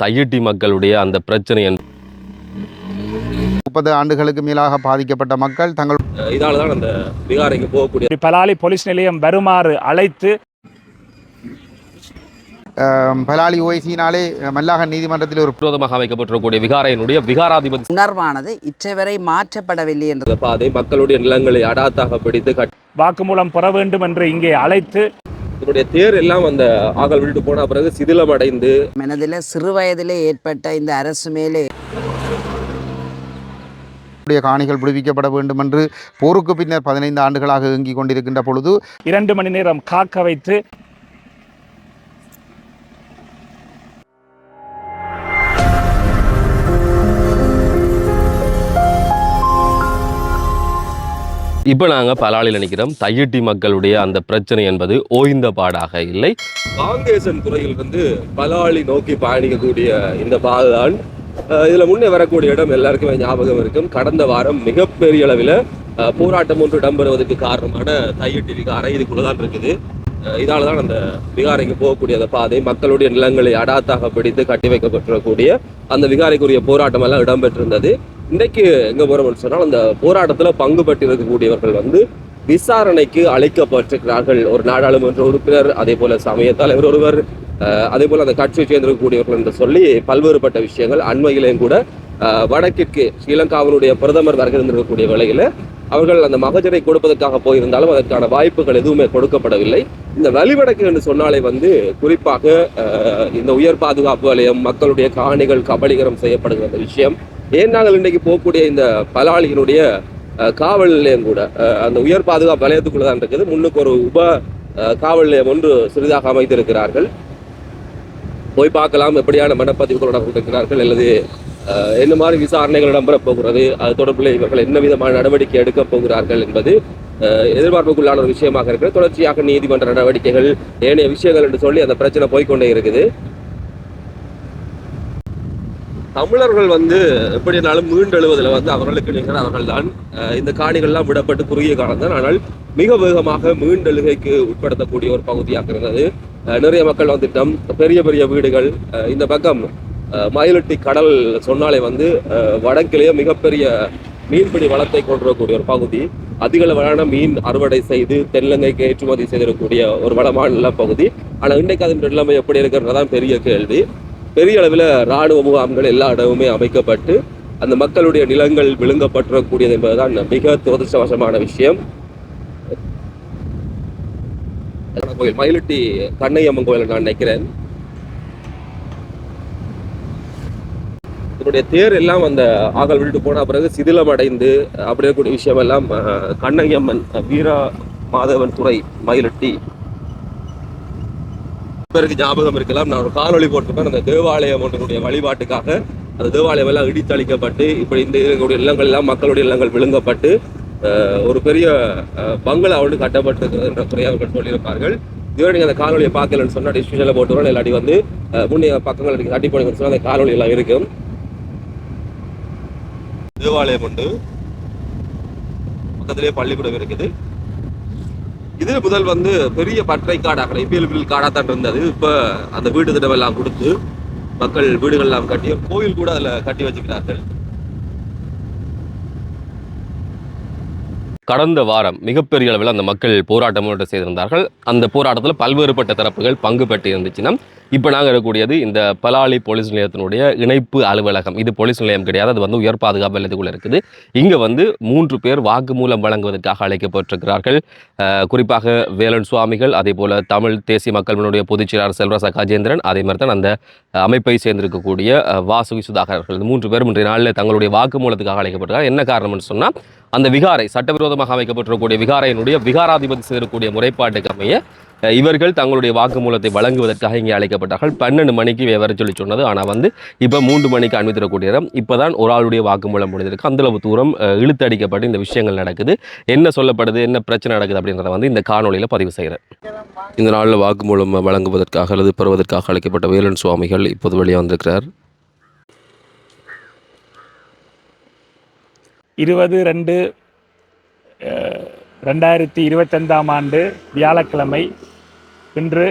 தையிட்டி மக்களுடைய அந்த பிரச்சனை முப்பது ஆண்டுகளுக்கு மேலாக பாதிக்கப்பட்ட மக்கள் தங்கள் இதால தான் அந்த விகாரைக்கு போகக்கூடிய பலாலி போலீஸ் நிலையம் வருமாறு அழைத்து பலாலி ஓய்சியினாலே மல்லாக நீதிமன்றத்தில் ஒரு விரோதமாக அமைக்கப்பட்டிருக்கக்கூடிய விகாரையினுடைய விகாராதிபதி உணர்வானது இற்றைவரை மாற்றப்படவில்லை என்று பாதை மக்களுடைய நிலங்களை அடாத்தாக பிடித்து வாக்குமூலம் பெற வேண்டும் என்று இங்கே அழைத்து இதனுடைய தேர் எல்லாம் அந்த ஆகல் விட்டு போன பிறகு சிதிலம் அடைந்து மனதில் சிறு வயதிலே ஏற்பட்ட இந்த அரசு மேலே உடைய காணிகள் விடுவிக்கப்பட வேண்டும் என்று போருக்கு பின்னர் பதினைந்து ஆண்டுகளாக இயங்கிக் கொண்டிருக்கின்ற பொழுது இரண்டு மணி நேரம் காக்க வைத்து இப்போ நாங்கள் பலாலில் நினைக்கிறோம். தையட்டி மக்களுடைய அந்த பிரச்சனை என்பது ஓய்ந்த பாடாக இல்லை. காங்கேசன் துறையில் வந்து பலாளி நோக்கி பயணிக்கக்கூடிய இந்த பாதை தான் இதுல முன்னே வரக்கூடிய இடம் எல்லாருக்குமே ஞாபகம் இருக்கும். கடந்த வாரம் மிகப்பெரிய அளவில் போராட்டம் ஒன்று இடம்பெறுவதற்கு காரணமான தையட்டி விகாரை இதுக்குள்ளதான் இருக்குது. இதால தான் அந்த விகாரைக்கு போகக்கூடிய அந்த பாதை மக்களுடைய நிலங்களை அடாத்தாக பிடித்து கட்டி வைக்கப்பட்டிருக்கக்கூடிய அந்த விகாரைக்குரிய போராட்டம் எல்லாம் இடம்பெற்றிருந்தது. இன்றைக்கு எங்கே போகிறோம்னு சொன்னால் அந்த போராட்டத்தில் பங்கு பெற்றிருக்கக்கூடியவர்கள் வந்து விசாரணைக்கு அழைக்கப்பட்டிருக்கிறார்கள் ஒரு நாடாளுமன்ற உறுப்பினர் அதே போல சமய தலைவர் ஒருவர் அதே போல் அந்த கட்சியை சேர்ந்திருக்கக்கூடியவர்கள் என்று சொல்லி பல்வேறுபட்ட விஷயங்கள் அண்மையிலேயும் கூட வடக்கிற்கு ஸ்ரீலங்காவினுடைய பிரதமர் வருகை வேளையில் அவர்கள் அந்த மகஜரை கொடுப்பதற்காக போயிருந்தாலும் அதற்கான வாய்ப்புகள் எதுவுமே கொடுக்கப்படவில்லை. இந்த வழிவடக்கு என்று சொன்னாலே வந்து குறிப்பாக இந்த உயர் பாதுகாப்பு வலயம் மக்களுடைய காணிகள் கபலீகரம் செய்யப்படுகிற விஷயம் ஏன் நாங்கள் இன்றைக்கு போகக்கூடிய இந்த பலாளியினுடைய காவல் நிலையம் கூட அந்த உயர் பாதுகாப்பு வலயத்துக்குள்ள தான் இருக்குது. முன்னுக்கு ஒரு உப காவல் நிலையம் ஒன்று சிறிதாக அமைத்திருக்கிறார்கள். போய் பார்க்கலாம் எப்படியான மனப்பதிவுகள் நடந்திருக்கிறார்கள் அல்லது என்ன மாதிரி விசாரணைகள் இடம்பெறப் போகிறது அது தொடர்பில் இவர்கள் என்ன விதமான நடவடிக்கை எடுக்கப் போகிறார்கள் என்பது எதிர்பார்ப்புக்குள்ளான ஒரு விஷயமாக இருக்கிறது. தொடர்ச்சியாக நீதிமன்ற நடவடிக்கைகள் ஏனைய விஷயங்கள் என்று சொல்லி அந்த பிரச்சனை போய்க்கொண்டே இருக்குது. தமிழர்கள் வந்து எப்படினாலும் மீண்டெழுவதில் வந்து அவர்களுக்கு நிகர் அவர்கள் தான் இந்த காணிகள்லாம் விடப்பட்டு குறுகிய காலம் தான். ஆனால் மிக வேகமாக மீண்டெழுகைக்கு உட்படுத்தக்கூடிய ஒரு பகுதியாக இருந்தது. நிறைய மக்கள் வந்துட்டோம். பெரிய பெரிய வீடுகள். இந்த பக்கம் அஹ், மயிலட்டி கடல் சொன்னாலே வந்து வடக்கிலேயே மிகப்பெரிய மீன்பிடி வளத்தை கொண்டிருக்கக்கூடிய ஒரு பகுதி. அதிக அளவிலான மீன் அறுவடை செய்து தென்னிலங்கைக்கு ஏற்றுமதி செய்திருக்கக்கூடிய ஒரு வளமான பகுதி. ஆனால் இன்றைக்கு அதன் நிலைமை எப்படி இருக்கிறதுதான் பெரிய கேள்வி. பெரிய அளவில் இராணுவ முகாம்கள் எல்லா இடமுமே அமைக்கப்பட்டு அந்த மக்களுடைய நிலங்கள் விழுங்கப்பட்டிருக்கக்கூடியது என்பதுதான் மிக துரதிருஷ்டவசமான விஷயம். கோயில் மயிலட்டி கண்ணையம்மன் கோயில் நான் நினைக்கிறேன். இதனுடைய தேர் எல்லாம் அந்த ஆகல் விட்டு போன பிறகு சிதிலம் அடைந்து அப்படி இருக்கக்கூடிய விஷயம் எல்லாம் அஹ், கண்ணையம்மன் வீரா மாதவன் துறை மயிலட்டி பேருக்கு ஞாபகம் இருக்கலாம். நான் ஒரு காணொலி போட்டிருப்பேன். அந்த தேவாலயம் ஒன்றினுடைய வழிபாட்டுக்காக அந்த தேவாலயம் எல்லாம் இடித்தளிக்கப்பட்டு இப்படி இந்த இருக்கக்கூடிய இல்லங்கள் எல்லாம் மக்களுடைய இல்லங்கள் விழுங்கப்பட்டு ஒரு பெரிய பங்களா ஒன்று கட்டப்பட்டிருக்கிறது என்ற குறையை அவர்கள் சொல்லியிருப்பார்கள். இதுவரை நீங்கள் அந்த காணொலியை பார்க்கலன்னு சொன்னால் டிஸ்கிரிப்ஷனில் போட்டுருவோம். இல்லாட்டி வந்து முன்னே பக்கங்கள் எனக்கு தட்டி போனீங்கன்னு சொன்னால் அந்த காணொலி எல்லாம் இருக்கும். தேவாலயம் உண்டு பக்கத்திலே பள்ளிக்கூடம் இருக்குது. இதில் முதல் வந்து பெரிய பற்றை காடாக இப்பியல் காடாக தான் இருந்தது இப்போ அந்த வீடு திட்டம் எல்லாம் கொடுத்து மக்கள் வீடுகள் எல்லாம் கட்டி கோயில் கூட அதுல கட்டி வச்சுக்கிறார்கள். கடந்த வாரம் மிகப்பெரிய அளவில் அந்த மக்கள் போராட்டம் செய்திருந்தார்கள். அந்த போராட்டத்தில் பல்வேறுபட்ட தரப்புகள் பங்கு பெற்று இருந்துச்சுன்னா இப்போ நாங்கள் இருக்கக்கூடியது இந்த பலாலி போலீஸ் நிலையத்தினுடைய இணைப்பு அலுவலகம். இது போலீஸ் நிலையம் கிடையாது. அது வந்து உயர் பாதுகாப்பு நிலையத்துக்குள்ள இருக்குது. இங்கே வந்து மூன்று பேர் வாக்குமூலம் வழங்குவதற்காக அழைக்கப்பட்டிருக்கிறார்கள். குறிப்பாக வேலன் சுவாமிகள் அதே போல தமிழ் தேசிய மக்கள் முன்னுடைய பொதுச் செயலாளர் அதே மாதிரி தான் அந்த அமைப்பை சேர்ந்திருக்கக்கூடிய வாசுகி சுதாகர் அவர்கள். மூன்று பேரும் இன்றைய நாளில் தங்களுடைய வாக்குமூலத்துக்காக அழைக்கப்பட்டிருக்காங்க என்ன காரணம்னு சொன்னால் அந்த விகாரை சட்டவிரோதமாக அமைக்கப்பட்டிருக்கக்கூடிய விகாரையினுடைய விகாராதிபதி செய்திருக்கக்கூடிய முறைப்பாட்டுக்கு அமைய இவர்கள் தங்களுடைய வாக்குமூலத்தை வழங்குவதற்காக இங்கே அழைக்கப்பட்டார்கள். பன்னெண்டு மணிக்கு வர சொல்லி சொன்னது. ஆனால் வந்து இப்போ மூன்று மணிக்கு அனுமதித்தரக்கூடிய நேரம் இப்போ தான் ஒரு ஆளுடைய வாக்குமூலம் முடிந்திருக்கு. அந்தளவு தூரம் இழுத்தடிக்கப்பட்டு இந்த விஷயங்கள் நடக்குது. என்ன சொல்லப்படுது என்ன பிரச்சனை நடக்குது அப்படின்றத வந்து இந்த காணொளியில் பதிவு செய்கிறேன் இந்த நாளில் வாக்குமூலம் வழங்குவதற்காக அல்லது பெறுவதற்காக அழைக்கப்பட்ட வேலன் சுவாமிகள் இப்போது வெளியே வந்திருக்கிறார். இருபது ரெண்டு ரெண்டாயிரத்தி இருபத்தைந்தாம் ஆண்டு வியாழக்கிழமை. இன்று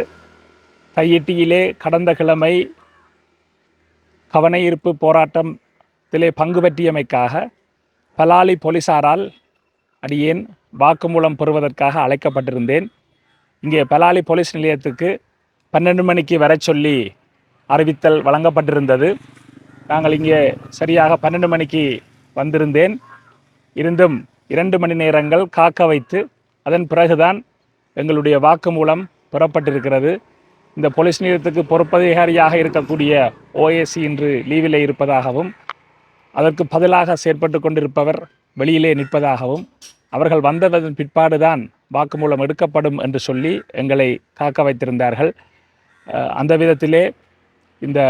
கையிட்டியிலே கடந்த கிழமை கவனயீர்ப்பு போராட்டத்திலே பங்கு பற்றியமைக்காக பலாலி போலீசாரால் அடியேன் வாக்குமூலம் பெறுவதற்காக அழைக்கப்பட்டிருந்தேன். இங்கே பலாலி போலீஸ் நிலையத்துக்கு பன்னெண்டு மணிக்கு வரச் சொல்லி அறிவித்தல் வழங்கப்பட்டிருந்தது. நாங்கள் இங்கே சரியாக பன்னெண்டு மணிக்கு வந்திருந்தேன். இருந்தும் இரண்டு மணி நேரங்கள் காக்க வைத்து அதன் பிறகுதான் எங்களுடைய வாக்குமூலம் பெறப்பட்டிருக்கிறது. இந்த போலீஸ் நிலையத்துக்கு பொறுப்பதிகாரியாக இருக்கக்கூடிய ஓஏசி இன்று லீவிலே இருப்பதாகவும் அதற்கு பதிலாக செயற்பட்டு கொண்டிருப்பவர் வெளியிலே நிற்பதாகவும் அவர்கள் வந்ததன் பிற்பாடுதான் வாக்குமூலம் எடுக்கப்படும் என்று சொல்லி எங்களை காக்க வைத்திருந்தார்கள். அந்த விதத்திலே இந்த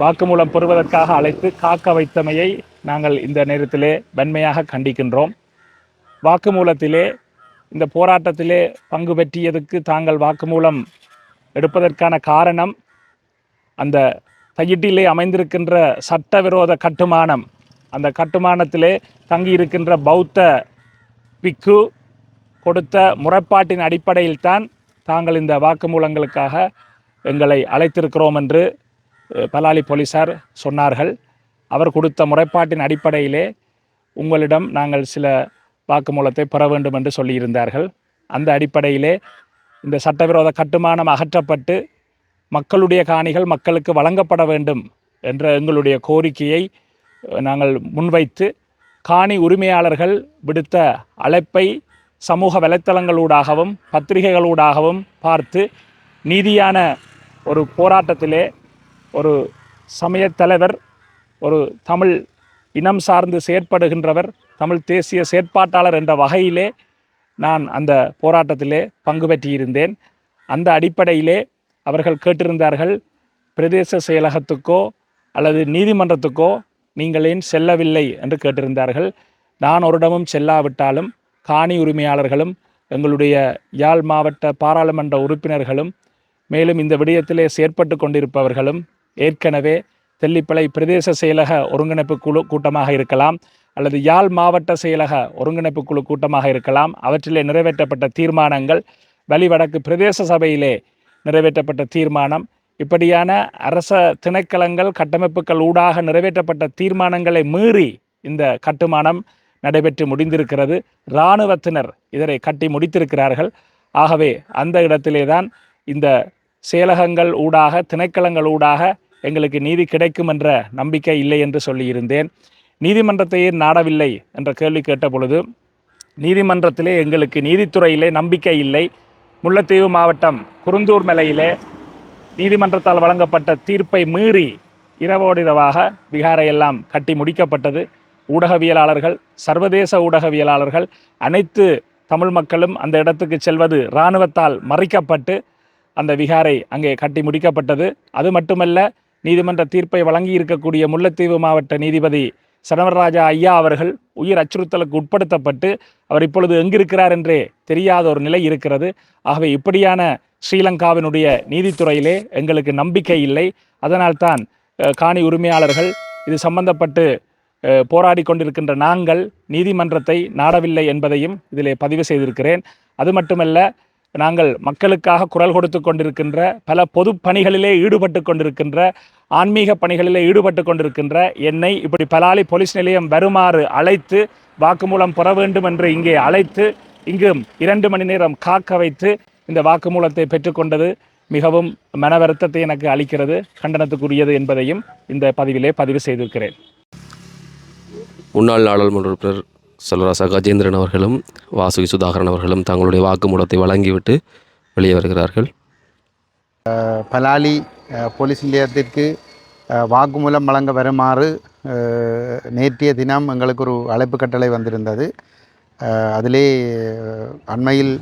வாக்குமூலம் பெறுவதற்காக அழைத்து காக்க வைத்தமையை நாங்கள் இந்த நேரத்திலே வன்மையாக கண்டிக்கின்றோம். வாக்குமூலத்திலே இந்த போராட்டத்திலே பங்கு பெற்றியதுக்கு தாங்கள் வாக்குமூலம் எடுப்பதற்கான காரணம் அந்த தையிட்டிலே அமைந்திருக்கின்ற சட்டவிரோத கட்டுமானம். அந்த கட்டுமானத்திலே தங்கியிருக்கின்ற பௌத்த பிக்கு கொடுத்த முறைப்பாட்டின் அடிப்படையில் தான் தாங்கள் இந்த வாக்குமூலங்களுக்காக எங்களை அழைத்திருக்கிறோம் என்று பலாலி போலீசார் சொன்னார்கள். அவர் கொடுத்த முறைப்பாட்டின் அடிப்படையிலே உங்களிடம் நாங்கள் சில வாக்குமூலத்தை பெற வேண்டும் என்று சொல்லியிருந்தார்கள். அந்த அடிப்படையிலே இந்த சட்டவிரோத கட்டுமானம் அகற்றப்பட்டு மக்களுடைய காணிகள் மக்களுக்கு வழங்கப்பட வேண்டும் என்ற எங்களுடைய கோரிக்கையை நாங்கள் முன்வைத்து காணி உரிமையாளர்கள் விடுத்த அழைப்பை சமூக வலைத்தளங்களூடாகவும் பத்திரிகைகளூடாகவும் பார்த்து நீதியான ஒரு போராட்டத்திலே ஒரு சமயத் தலைவர் ஒரு தமிழ் இனம் சார்ந்து செயற்படுகின்றவர் தமிழ் தேசிய செயற்பாட்டாளர் என்ற வகையிலே நான் அந்த போராட்டத்திலே பங்கு பெற்றிருந்தேன். அந்த அடிப்படையிலே அவர்கள் கேட்டிருந்தார்கள் பிரதேச செயலகத்துக்கோ அல்லது நீதிமன்றத்துக்கோ நீங்கள் ஏன் செல்லவில்லை என்று கேட்டிருந்தார்கள். நான் ஒரு இடமும் செல்லாவிட்டாலும் காணி உரிமையாளர்களும் எங்களுடைய யாழ் மாவட்ட பாராளுமன்ற உறுப்பினர்களும் மேலும் இந்த விடயத்திலே செயற்பட்டு கொண்டிருப்பவர்களும் ஏற்கனவே தெல்லிப்பளை பிரதேச செயலக ஒருங்கிணைப்பு குழு கூட்டமாக இருக்கலாம் அல்லது யாழ் மாவட்ட செயலக ஒருங்கிணைப்பு குழு கூட்டமாக இருக்கலாம். அவற்றிலே நிறைவேற்றப்பட்ட தீர்மானங்கள் வலிவடக்கு பிரதேச சபையிலே நிறைவேற்றப்பட்ட தீர்மானம் இப்படியான அரச திணைக்களங்கள் கட்டமைப்புகள் ஊடாக நிறைவேற்றப்பட்ட தீர்மானங்களை மீறி இந்த கட்டுமானம் நடைபெற்று முடிந்திருக்கிறது. இராணுவத்தினர் இதனை கட்டி முடித்திருக்கிறார்கள். ஆகவே அந்த இடத்திலே தான் இந்த செயலகங்கள் ஊடாக திணைக்களங்கள் ஊடாக எங்களுக்கு நீதி கிடைக்கும் என்ற நம்பிக்கை இல்லை என்று சொல்லியிருந்தேன். நீதிமன்றத்தையே நாடவில்லை என்ற கேள்வி கேட்ட பொழுது நீதிமன்றத்திலே எங்களுக்கு நீதித்துறையிலே நம்பிக்கை இல்லை. முல்லைத்தீவு மாவட்டம் குருந்தூர் மலையிலே நீதிமன்றத்தால் வழங்கப்பட்ட தீர்ப்பை மீறி இரவோடிரவாக விகாரையெல்லாம் கட்டி முடிக்கப்பட்டது. ஊடகவியலாளர்கள் சர்வதேச ஊடகவியலாளர்கள் அனைத்து தமிழ் மக்களும் அந்த இடத்துக்கு செல்வது இராணுவத்தால் மறைக்கப்பட்டு அந்த விகாரை அங்கே கட்டி முடிக்கப்பட்டது. அது மட்டுமல்ல நீதிமன்ற தீர்ப்பை வழங்கி இருக்கக்கூடிய முல்லைத்தீவு மாவட்ட நீதிபதி சனவரராஜா ஐயா அவர்கள் உயிர் அச்சுறுத்தலுக்கு உட்படுத்தப்பட்டு அவர் இப்பொழுது எங்கிருக்கிறார் என்றே தெரியாத ஒரு நிலை இருக்கிறது. ஆகவே இப்படியான ஸ்ரீலங்காவினுடைய நீதித்துறையிலே எங்களுக்கு நம்பிக்கை இல்லை. அதனால்தான் காணி உரிமையாளர்கள் இது சம்பந்தப்பட்டு போராடி கொண்டிருக்கின்ற நாங்கள் நீதிமன்றத்தை நாடவில்லை என்பதையும் இதிலே பதிவு செய்திருக்கிறேன். அது மட்டுமல்ல நாங்கள் மக்களுக்காக குரல் கொடுத்து கொண்டிருக்கின்ற பல பொது பணிகளிலே ஈடுபட்டு கொண்டிருக்கின்ற ஆன்மீக பணிகளிலே ஈடுபட்டு கொண்டிருக்கின்ற என்னை இப்படி பலாலி போலீஸ் நிலையம் வருமாறு அழைத்து வாக்குமூலம் பெற வேண்டும் என்று இங்கே அழைத்து இங்கும் இரண்டு மணி நேரம் காக்க வைத்து இந்த வாக்குமூலத்தை பெற்றுக்கொண்டது மிகவும் மன வருத்தத்தை எனக்கு அளிக்கிறது கண்டனத்துக்குரியது என்பதையும் இந்த பதிவிலே பதிவு செய்திருக்கிறேன். முன்னாள் நாடாளுமன்ற உறுப்பினர் செல்வராசா கஜேந்திரன் அவர்களும் வாசுகி சுதாகரன் அவர்களும் தங்களுடைய வாக்குமூலத்தை வழங்கிவிட்டு வெளியே வருகிறார்கள். பலாலி போலீஸ் நிலையத்திற்கு வாக்குமூலம் வழங்க வருமாறு நேற்றைய தினம் எங்களுக்கு ஒரு அழைப்பு கட்டளை வந்திருந்தது. அதிலே அண்மையில்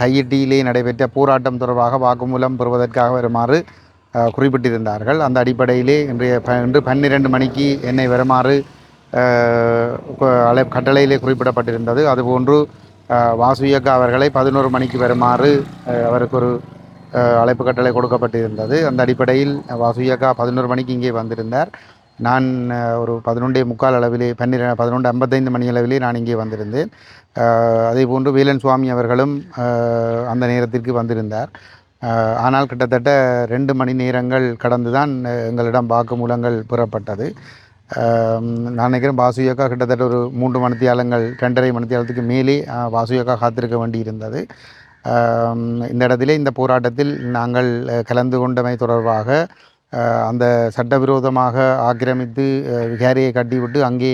தையிட்டியிலே நடைபெற்ற போராட்டம் தொடர்பாக வாக்குமூலம் பெறுவதற்காக வருமாறு குறிப்பிட்டிருந்தார்கள். அந்த அடிப்படையிலே இன்றைய ப இன்று பன்னிரண்டு மணிக்கு என்னை வருமாறு அலை கட்டளையிலே குறிப்பிடப்பட்டிருந்தது. அதுபோன்று அஹ், வாசு இயக்கா அவர்களை பதினோரு மணிக்கு வருமாறு அவருக்கு ஒரு அழைப்பு கட்டளை கொடுக்கப்பட்டிருந்தது. அந்த அடிப்படையில் வாசு இயக்கா பதினோரு மணிக்கு இங்கே வந்திருந்தார். நான் ஒரு பதினொன்றே முக்கால் அளவிலே பன்னிரெண்டு பதினொன்று ஐம்பத்தைந்து மணி அளவிலே நான் இங்கே வந்திருந்தேன். அஹ், அதே போன்று வீலன் சுவாமி அவர்களும் அந்த நேரத்திற்கு வந்திருந்தார். ஆனால் கிட்டத்தட்ட ரெண்டு மணி நேரங்கள் கடந்து தான் எங்களிடம் வாக்குமூலங்கள் பெறப்பட்டது. நான் நினைக்கிறேன் வாசுயக்கா கிட்டத்தட்ட ஒரு மூன்று மணித்தியாலங்கள் ரெண்டரை மணித்தியாலத்துக்கு மேலே அஹ், காத்திருக்க வேண்டியிருந்தது. இருந்தது இந்த இடத்திலே இந்த போராட்டத்தில் நாங்கள் கலந்து கொண்டமை தொடர்பாக அந்த சட்டவிரோதமாக ஆக்கிரமித்து விஹாரியை விகாரியை கட்டிவிட்டு அங்கே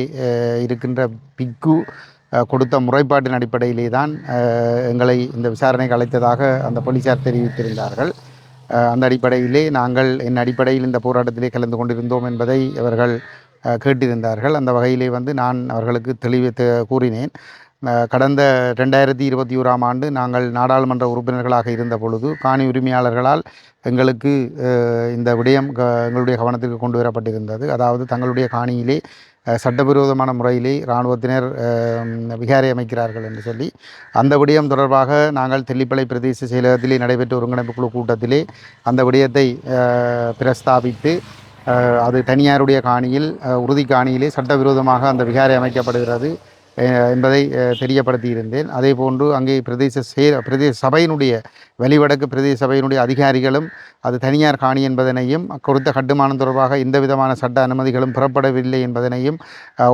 இருக்கின்ற பிக்கு கொடுத்த முறைப்பாட்டின் அடிப்படையிலே தான் எங்களை இந்த விசாரணைக்கு அழைத்ததாக அந்த போலீஸார் தெரிவித்திருந்தார்கள். அந்த அடிப்படையிலே நாங்கள் என் அடிப்படையில் இந்த போராட்டத்திலே கலந்து கொண்டிருந்தோம் என்பதை அவர்கள் கேட்டிருந்தார்கள். அந்த வகையிலே வந்து நான் அவர்களுக்கு தெளிவு கூறினேன். கடந்த ரெண்டாயிரத்தி இருபத்தி ஓராம் ஆண்டு நாங்கள் நாடாளுமன்ற உறுப்பினர்களாக இருந்த பொழுது காணி உரிமையாளர்களால் எங்களுக்கு இந்த விடயம் க எங்களுடைய கவனத்திற்கு கொண்டு வரப்பட்டிருந்தது. அதாவது தங்களுடைய காணியிலே சட்டவிரோதமான முறையிலே இராணுவத்தினர் விகாரை அமைக்கிறார்கள் என்று சொல்லி அந்த விடயம் தொடர்பாக நாங்கள் தெல்லிப்பளை பிரதேச செயலகத்திலே நடைபெற்ற ஒருங்கிணைப்பு குழு கூட்டத்திலே அந்த விடயத்தை பிரஸ்தாபித்து அது தனியாருடைய காணியில் உறுதி காணியிலே சட்டவிரோதமாக அந்த விகாரை அமைக்கப்படுகிறது. என்பதை தெரியப்படுத்தியிருந்தேன். அதே போன்று அங்கே பிரதேச சே பிரதேச சபையினுடைய வெளிவடக்கு பிரதேச சபையினுடைய அதிகாரிகளும் அது தனியார் காணி என்பதனையும் குறித்த கட்டுமானம் தொடர்பாக எந்த விதமான சட்ட அனுமதிகளும் புறப்படவில்லை என்பதனையும்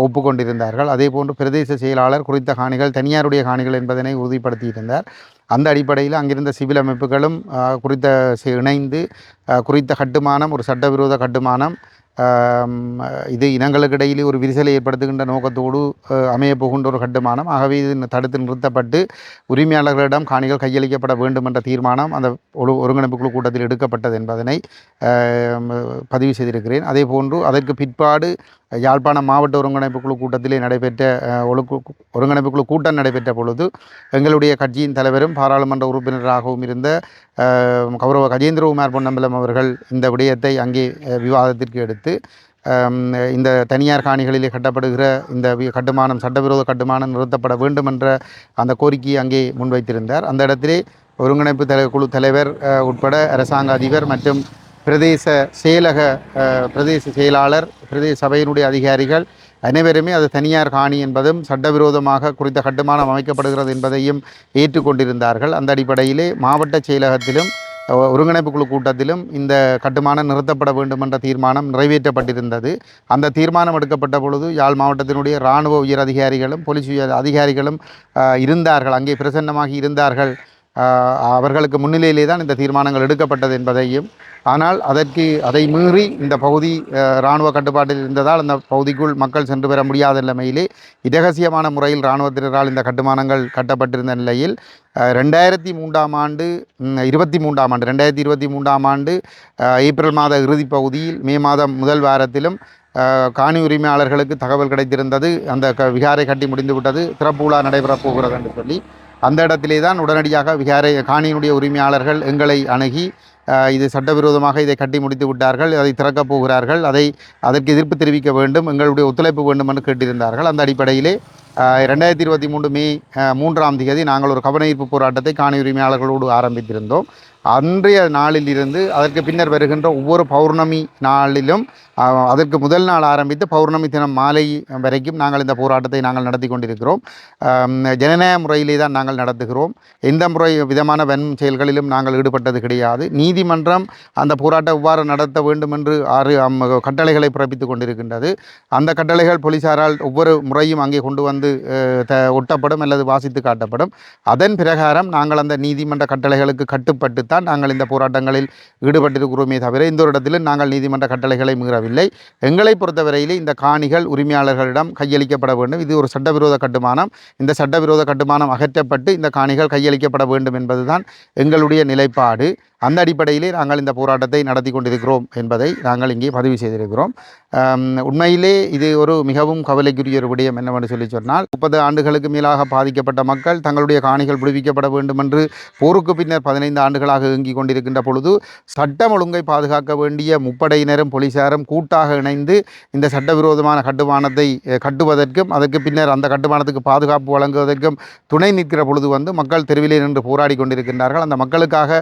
ஒப்புக்கொண்டிருந்தார்கள். அதே போன்று பிரதேச செயலாளர் குறித்த காணிகள் தனியாருடைய காணிகள் என்பதனை உறுதிப்படுத்தியிருந்தார். அந்த அடிப்படையில் அங்கிருந்த சிவில் அமைப்புகளும் குறித்த இணைந்து குறித்த கட்டுமானம் ஒரு சட்டவிரோத கட்டுமானம் இது இனங்களுக்கு இடையிலே ஒரு விரிசலை ஏற்படுத்துகின்ற நோக்கத்தோடு அமையப்போகின்ற ஒரு கட்டுமானம். ஆகவே இது தடுத்து நிறுத்தப்பட்டு உரிமையாளர்களிடம் காணிகள் கையளிக்கப்பட வேண்டும் என்ற தீர்மானம் அந்த ஒழு ஒருங்கிணைப்பு குழு கூட்டத்தில் எடுக்கப்பட்டது என்பதனை பதிவு செய்திருக்கிறேன். அதே போன்று அதற்கு பிற்பாடு யாழ்ப்பாணம் மாவட்ட ஒருங்கிணைப்பு குழு கூட்டத்திலே நடைபெற்ற அஹ், ஒழுக்கு ஒருங்கிணைப்பு குழு கூட்டம் நடைபெற்ற பொழுது எங்களுடைய கட்சியின் தலைவரும் பாராளுமன்ற உறுப்பினராகவும் இருந்த கௌரவ கஜேந்திரகுமார் பொன்னம்பலம் அவர்கள் இந்த விடயத்தை அங்கே விவாதத்திற்கு எடுத்து இந்த தனியார் காணிகளிலே கட்டப்படுகிற இந்த வி- கட்டுமானம் சட்டவிரோத கட்டுமானம் நிறுத்தப்பட வேண்டும் என்ற அந்த கோரிக்கையை அங்கே முன்வைத்திருந்தார். அந்த இடத்திலே ஒருங்கிணைப்பு தலை குழு தலைவர் உட்பட அரசாங்க அதிபர் மற்றும் பிரதேச செயலக பிரதேச செயலாளர் பிரதேச சபையினுடைய அதிகாரிகள் அனைவருமே அது தனியார் காணி என்பதும் சட்டவிரோதமாக குறித்த கட்டுமானம் அமைக்கப்படுகிறது என்பதையும் ஏற்றுக்கொண்டிருந்தார்கள். அந்த அடிப்படையிலே மாவட்ட செயலகத்திலும் ஒருங்கிணைப்பு குழு கூட்டத்திலும் இந்த கட்டுமானம் நிறுத்தப்பட வேண்டும் என்ற தீர்மானம் நிறைவேற்றப்பட்டிருந்தது. அந்த தீர்மானம் எடுக்கப்பட்ட பொழுது யாழ் மாவட்டத்தினுடைய இராணுவ உயர் அதிகாரிகளும் போலீஸ் உயர் அதிகாரிகளும் இருந்தார்கள். அங்கே பிரசன்னமாகி இருந்தார்கள். அவர்களுக்கு முன்னிலையிலே தான் இந்த தீர்மானங்கள் எடுக்கப்பட்டது என்பதையும் ஆனால் அதற்கு அதை மீறி இந்த பகுதி இராணுவ கட்டுப்பாட்டில் இருந்ததால் அந்த பகுதிக்குள் மக்கள் சென்று பெற முடியாத நிலைமையிலே இரகசியமான முறையில் இராணுவத்தினரால் இந்த கட்டுமானங்கள் கட்டப்பட்டிருந்த நிலையில் ரெண்டாயிரத்தி மூன்றாம் ஆண்டு இருபத்தி மூன்றாம் ஆண்டு ரெண்டாயிரத்தி இருபத்தி மூன்றாம் ஆண்டு ஏப்ரல் மாத இறுதி பகுதியில் மே மாதம் முதல் வாரத்திலும் காணி உரிமையாளர்களுக்கு தகவல் கிடைத்திருந்தது. அந்த க விகாரை கட்டி முடிந்து விட்டது திறப்பு விழா நடைபெறப் போகிறது என்று சொல்லி அந்த இடத்திலே தான் உடனடியாக விகாரை காணியினுடைய உரிமையாளர்கள் எங்களை அணுகி இது சட்டவிரோதமாக இதை கட்டி முடித்து விட்டார்கள் அதை திறக்கப் போகிறார்கள் அதை அதற்கு எதிர்ப்பு தெரிவிக்க வேண்டும் எங்களுடைய ஒத்துழைப்பு வேண்டும் என்று கேட்டிருந்தார்கள். அந்த அடிப்படையிலே ரெண்டாயிரத்தி இருபத்தி மூன்று மே மூன்றாம் தேதி நாங்கள் ஒரு கவனஈர்ப்பு போராட்டத்தை காணி உரிமையாளர்களோடு ஆரம்பித்திருந்தோம். அன்றைய நாளில் இருந்து அதற்கு பின்னர் வருகின்ற ஒவ்வொரு பௌர்ணமி நாளிலும் அதற்கு முதல் நாள் ஆரம்பித்து பௌர்ணமி தினம் மாலை வரைக்கும் நாங்கள் இந்த போராட்டத்தை நாங்கள் நடத்தி கொண்டிருக்கிறோம். ஜனநாயக முறையிலே தான் நாங்கள் நடத்துகிறோம். எந்த முறை விதமான வன் செயல்களிலும் நாங்கள் ஈடுபட்டது கிடையாது. நீதிமன்றம் அந்த போராட்டம் எவ்வாறு நடத்த வேண்டும் என்று ஆறு அம், கட்டளைகளை பிறப்பித்து கொண்டிருக்கின்றது. அந்த கட்டளைகள் போலீசாரால் ஒவ்வொரு முறையும் அங்கே கொண்டு வந்து த ஒட்டப்படும் அல்லது வாசித்து காட்டப்படும். அதன் பிரகாரம் நாங்கள் அந்த நீதிமன்ற கட்டளைகளுக்கு கட்டுப்பட்டு தான் நாங்கள் இந்த போராட்டங்களில் ஈடுபட்டிருக்கிறோமே தவிர இந்த ஒரு இடத்திலும் நாங்கள் நீதிமன்ற கட்டளைகளை மீறவில்லை. எங்களை பொறுத்தவரையிலே இந்த காணிகள் உரிமையாளர்களிடம் கையளிக்கப்பட வேண்டும். இது ஒரு சட்டவிரோத கட்டுமானம். இந்த சட்டவிரோத கட்டுமானம் அகற்றப்பட்டு இந்த காணிகள் கையளிக்கப்பட வேண்டும் என்பதுதான் எங்களுடைய நிலைப்பாடு. அந்த அடிப்படையிலே நாங்கள் இந்த போராட்டத்தை நடத்தி கொண்டிருக்கிறோம் என்பதை நாங்கள் இங்கே பதிவு செய்திருக்கிறோம். உண்மையிலே இது ஒரு மிகவும் கவலைக்குரிய ஒரு விடயம் என்னவென்று சொல்லி சொன்னால் முப்பது ஆண்டுகளுக்கு மேலாக பாதிக்கப்பட்ட மக்கள் தங்களுடைய காணிகள் விடுவிக்கப்பட வேண்டும் என்று போருக்கு பின்னர் பதினைந்து ஆண்டுகளாக இயங்கிக் கொண்டிருக்கின்ற பொழுது சட்டம் ஒழுங்கை பாதுகாக்க வேண்டிய முப்படையினரும் போலீசாரும் கூட்டாக இணைந்து இந்த சட்டவிரோதமான கட்டுமானத்தை கட்டுவதற்கும் அதற்கு பின்னர் அந்த கட்டுமானத்துக்கு பாதுகாப்பு வழங்குவதற்கும் துணை நிற்கிற பொழுது வந்து மக்கள் தெருவிலே நின்று போராடி கொண்டிருக்கின்றார்கள். அந்த மக்களுக்காக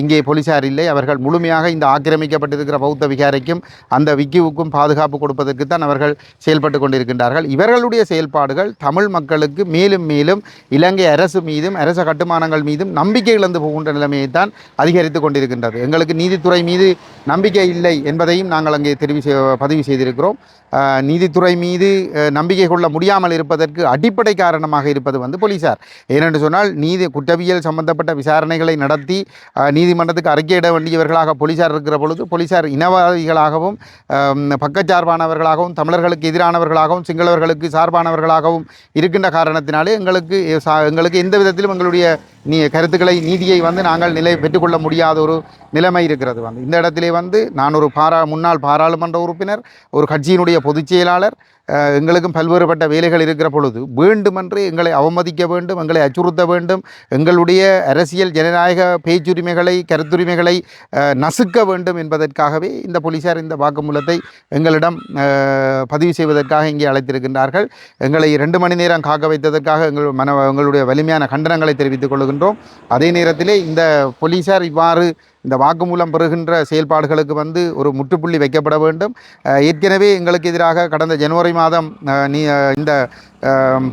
இங்கே போலீசார் இல்லை. அவர்கள் முழுமையாக இந்த ஆக்கிரமிக்கப்பட்டிருக்கிற பௌத்த விகாரைக்கும் அந்த விக்கிவுக்கும் பாதுகாப்பு கொடுப்பதற்கு தான் அவர்கள் செயல்பட்டு கொண்டிருக்கின்றார்கள். இவர்களுடைய செயல்பாடுகள் தமிழ் மக்களுக்கு மேலும் மேலும் இலங்கை அரசு மீதும் அரச கட்டுமானங்கள் மீதும் நம்பிக்கை இழந்து போகின்ற நிலைமையை தான் அதிகரித்து கொண்டிருக்கின்றது. எங்களுக்கு நீதித்துறை மீது நம்பிக்கை இல்லை என்பதையும் நாங்கள் அங்கே தெரிவி பதிவு செய்திருக்கிறோம். நீதித்துறை மீது நம்பிக்கை கொள்ள முடியாமல் இருப்பதற்கு அடிப்படை காரணமாக இருப்பது வந்து போலீசார். ஏனென்று சொன்னால் நீதி குற்றவியல் சம்பந்தப்பட்ட விசாரணைகளை நடத்தி நீதிமன்றத்துக்கு அறிக்கையிட வேண்டியவர்களாக போலீசார் இருக்கிற பொழுது போலீசார் இனவாதிகளாகவும் பக்கச்சார்பானவர்களாகவும் தமிழர்களுக்கு எதிரானவர்களாகவும் சிங்களவர்களுக்கு சார்பானவர்களாகவும் இருக்கின்ற காரணத்தினாலே எங்களுக்கு சா- எங்களுக்கு எந்த விதத்திலும் எங்களுடைய நீ கருத்துக்களை நீதியை வந்து நாங்கள் நிலை பெற்றுக்கொள்ள முடியாத ஒரு நிலைமை இருக்கிறது வந்து. இந்த இடத்திலே வந்து நான் ஒரு பாரா முன்னாள் பாராளுமன்ற உறுப்பினர் ஒரு கட்சியினுடைய பொதுச் செயலாளர் எங்களுக்கும் பல்வேறுபட்ட வேலைகள் இருக்கிற பொழுது வேண்டுமென்று எங்களை அவமதிக்க வேண்டும் எங்களை அச்சுறுத்த வேண்டும் எங்களுடைய அரசியல் ஜனநாயக பேச்சுரிமைகளை கருத்துரிமைகளை நசுக்க வேண்டும் என்பதற்காகவே இந்த போலீசார் இந்த வாக்குமூலத்தை எங்களிடம் பதிவு செய்வதற்காக இங்கே அழைத்திருக்கின்றார்கள். எங்களை ரெண்டு மணி நேரம் காக்க வைத்ததற்காக எங்கள் மன எங்களுடைய வலிமையான கண்டனங்களை தெரிவித்துக் கொள்கின்றோம். அதே நேரத்திலே இந்த போலீசார் இவ்வாறு இந்த வாக்குமூலம் பெறுகின்ற செயல்பாடுகளுக்கு வந்து ஒரு முற்றுப்புள்ளி வைக்கப்பட வேண்டும். ஏற்கனவே எங்களுக்கு எதிராக கடந்த ஜனவரி மாதம் நீ இந்த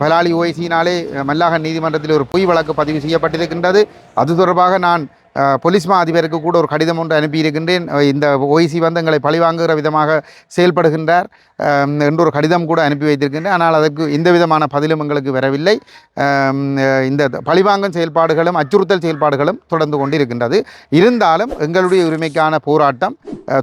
பலாலி ஓய்சியினாலே மல்லாக நீதிமன்றத்தில் ஒரு பொய் வழக்கு பதிவு செய்யப்பட்டிருக்கின்றது. அது தொடர்பாக நான் போலீஸ் மா அதிபருக்கு கூட ஒரு கடிதம் ஒன்று அனுப்பியிருக்கின்றேன். இந்த ஓய்சி வந்து எங்களை பழிவாங்குகிற விதமாக செயல்படுகின்றார். என்று ஒரு கடிதம் கூட அனுப்பி வைத்திருக்கின்றேன். ஆனால் அதற்கு எந்த விதமான பதிலும் எங்களுக்கு வரவில்லை. இந்த பழிவாங்கும் செயல்பாடுகளும் அச்சுறுத்தல் செயல்பாடுகளும் தொடர்ந்து கொண்டு இருக்கின்றது இருந்தாலும் எங்களுடைய உரிமைக்கான போராட்டம்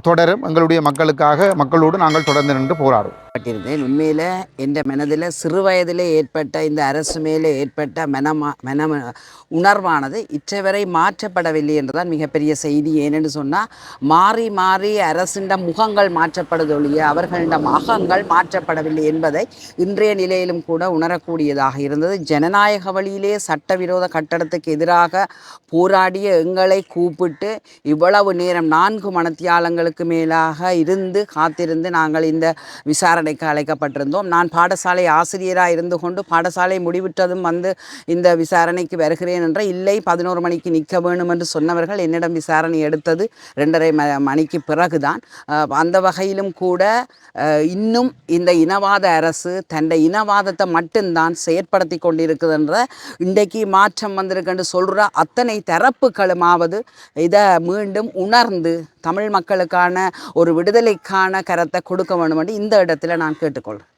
தொடரும். எங்களுடைய மக்களுக்காக மக்களோடு நாங்கள் தொடர்ந்து நின்று போராடுவோம். பட்டிருந்தேன் உண்மையில் என் மனதில் சிறு வயதிலே ஏற்பட்ட இந்த அரசு மேலே ஏற்பட்ட மனமா மன உணர்வானது இற்றைவரை மாற்றப்படவில்லை என்றுதான் மிகப்பெரிய செய்தி. ஏனென்று சொன்னால் மாறி மாறி அரசின் முகங்கள் மாற்றப்படுது ஒழிய அவர்களின் அகங்கள் மாற்றப்படவில்லை என்பதை இன்றைய நிலையிலும் கூட உணரக்கூடியதாக இருந்தது. ஜனநாயக வழியிலே சட்டவிரோத கட்டடத்துக்கு எதிராக போராடிய எங்களை கூப்பிட்டு இவ்வளவு நேரம் நான்கு மணத்தியாலங்களுக்கு மேலாக இருந்து காத்திருந்து நாங்கள் இந்த விசாரணை விசாரணைக்கு அழைக்கப்பட்டிருந்தோம். நான் பாடசாலை ஆசிரியராக இருந்து கொண்டு பாடசாலை முடிவிட்டதும் வந்து இந்த விசாரணைக்கு வருகிறேன் என்ற இல்லை. பதினோரு மணிக்கு நிற்க வேணும் என்று சொன்னவர்கள் என்னிடம் விசாரணை எடுத்தது ரெண்டரை ம மணிக்கு பிறகுதான். அந்த வகையிலும் கூட இன்னும் இந்த இனவாத அரசு தன்னை இனவாதத்தை மட்டும்தான் செயற்படுத்தி கொண்டிருக்குதுன்ற இன்றைக்கு மாற்றம் வந்திருக்குன்னு சொல்கிற அத்தனை தரப்புகளுமாவது இதை மீண்டும் உணர்ந்து தமிழ் மக்களுக்கான ஒரு விடுதலைக்கான கரத்தை கொடுக்க வேண்டும் என்று இந்த இடத்துல நான் கேட்டுக்கொள்கிறேன்